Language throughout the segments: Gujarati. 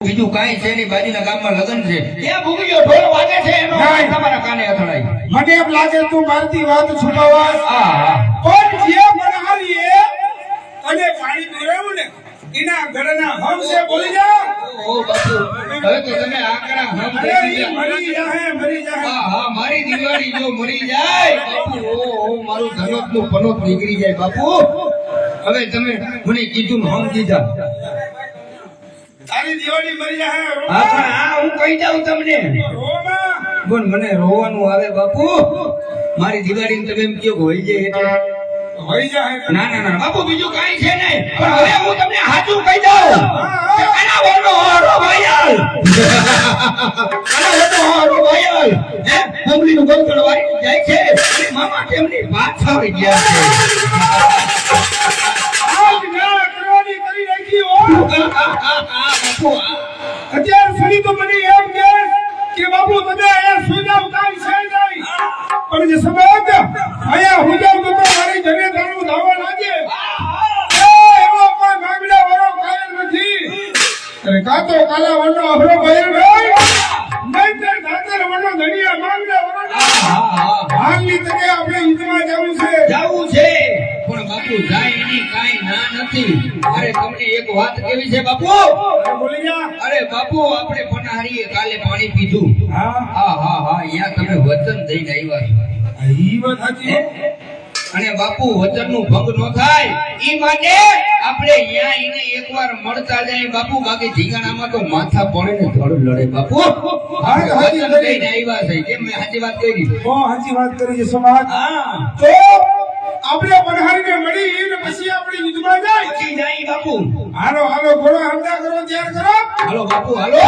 બીજું કાંઈ છે નહીં બાજુના ગામમાં લગ્ન છે. ત્યાં ભૂગ્યો ઢોલ વાગે છે એનો. તમારા કાને અથડાય. મને એમ લાગે તું મારતી વાત છુપાવા હા પણ જે મનહારીએ અને પાણી પીવડાવ્યું ને એના ઘરના હમ છે બોલી જાઓ ઓ બાપુ. હવે તો તમે આકરા હમ અરે થઈ ઈ ગયા. મરી જાહે મરી જાહે. હા હા મારી દિવાળી જો મરી જાય. બાપુ ઓ ઓ મારું ધનોતનું પનોત નીકળી જાય બાપુ. હવે તમે મને કીધું હમ દીધા તારી દિવાળી મરી જાહે હા પણ હા હું કહી જાઉં તમને. પણ મને રોવાનું આવે બાપુ. મારી દિવાળી તમે એમ કયો હોય જાય એટલે. હોઈ જાહે ના ના ના બાપુ બીજું કાંઈ છે નહીં. પણ હવે હું તમને સાચું કહી દઉં. કે આના વરનો હારો ભાઈયાલ આના વરનો હારો ભાઈયાલ હે ફેમિલીનું ગોંદળ વાળી જાય છે. મામા કેમની પાછા આવી ગયા છે? આજ ના કરવાની કરી નાખી હો. આ અત્યાર સુધી તો મને એમ કે કે બાપુ તમે અહીંયા સુઈ જાવ કાંઈ છે નહીં પણ જે સમય આવ્યો અહીંયા હું જાઉં તો મારી જને તારું ધાવા લાગે. એવો કોઈ માગલા વાળો કાયલ નથી. અરે કાં તો કાલા વણનો અભરો ભાઈ ભાઈ. નહીંતર ધાતર વણનો ધણિયા માંગડા વણનો હા હા હાલની તકે આપણે ઈદમાં જવું છે. જવું છે. બાપુ જાય એની કાંઈ ના નથી. અરે તમને એક વાત કેવી છે બાપુ? અરે બાપુ આપણે પનારીએ કાલે પાણી પીધું. હા? હા હા યા તમે વચન દઈને આવ્યા છો. અને બાપુ વચનનું ભંગ નો થાય. ઈ માટે આપણે અહીંયા એને એકવાર મળતા જાય. બાપુ બાકી ઢીંગાણામાં તો માથા પડે ને થોડું લડે બાપુ. વચન. દઈને આવ્યા છે. કેમ મેં સાચી વાત કરી? સાચી વાત કરી છે સમાજ. હા. તો આપણે પનહારીને મળી ને પછી આપણે યુદ્ધમાં જાય. પછી જાય બાપુ. હાલો હાલો ઘોડો હમદા કરો તૈયાર કરો. હાલો બાપુ હાલો.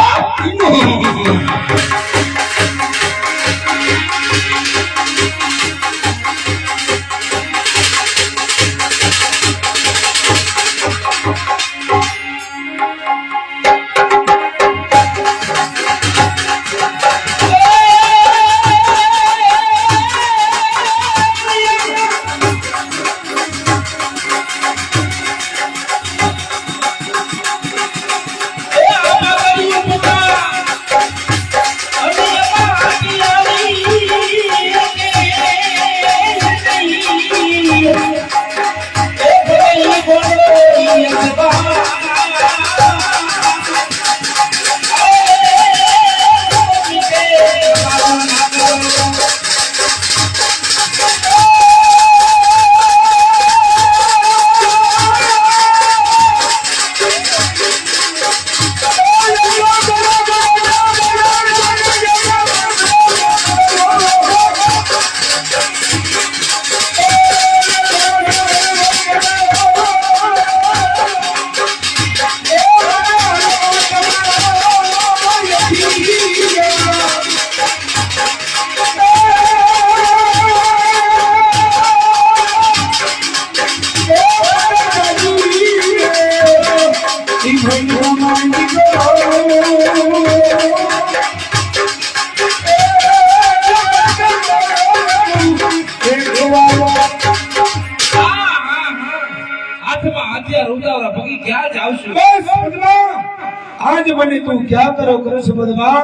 આજ મને તું ક્યાં કરો કરે છે બદમા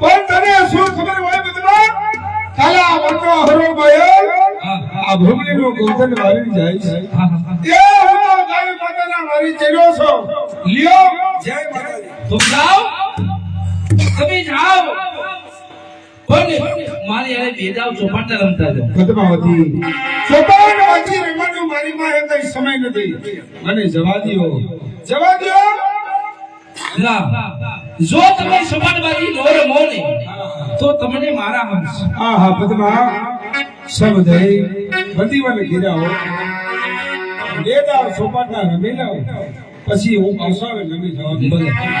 પણ તને શું ખબર હોય બદમા કાલા હરો આ વાળી જાય છે. એ હું તો મારી ચડ્યો છો. લ્યો. જય માતાજી. તું જાઓ. તમે જાઓ. મારી યારે બે ચોપાટ રમતા જાઓ. પદ્માવતી. વાંચી રમવાનું મારી માં કઈ સમય નથી. મને જવા દ્યો જવા દ્યો ના જો તમે સમાજવાદી નો રમો ને તો તમને મારા હંસ. હા હા પદ્મા. સમજય બધી ગીરા હો દેદાર સોપાટા રમી હો. પછી હું પાછો આવે નમી જવાબ બોલે ભલે.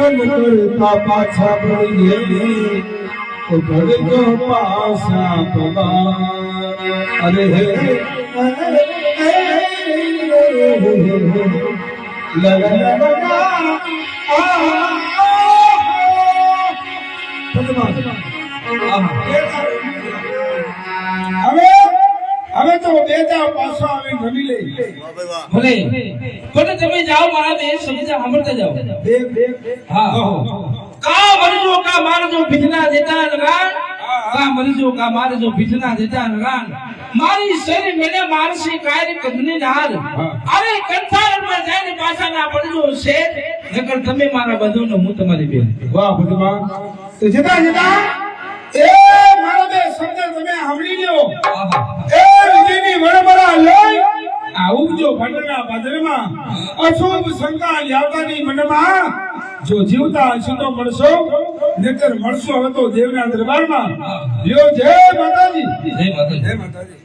दर्शन करता पाछा भोइए ओ भर तो पासा तोबा अरे हे लगा लगा आ આવી નવી ભલે. ભલે તમે જાઓ મારા બે સમજા સાંભળતા જાઓ. બે બે હા. કા મરજો કા મારજો ભીજના દેતા લગાન કા મરજો કા મારજો ભીજના દેતા લગાન મારી શરીર મેને મારસી કાયરી કદની નાર અરે કંઠારમાં જઈને પાછા ના પડજો છે નકર તમે મારા બધું હું તમારી બેન. વાહ ભગવાન. તો જતા જતા. એ મારો બે શબ્દ તમે સાંભળી લ્યો. આહા. એ વિજયની વડબડા લઈ આ ઉગજો ભંડના પાદરમાં. અશુભ શંકા લ્યાવતાની મનમાં જો જીવતા હશો તો મળશો નકર મળશો હવે તો દેવના દરબારમાં. લ્યો જય માતાજી. જય માતાજી. જય માતાજી.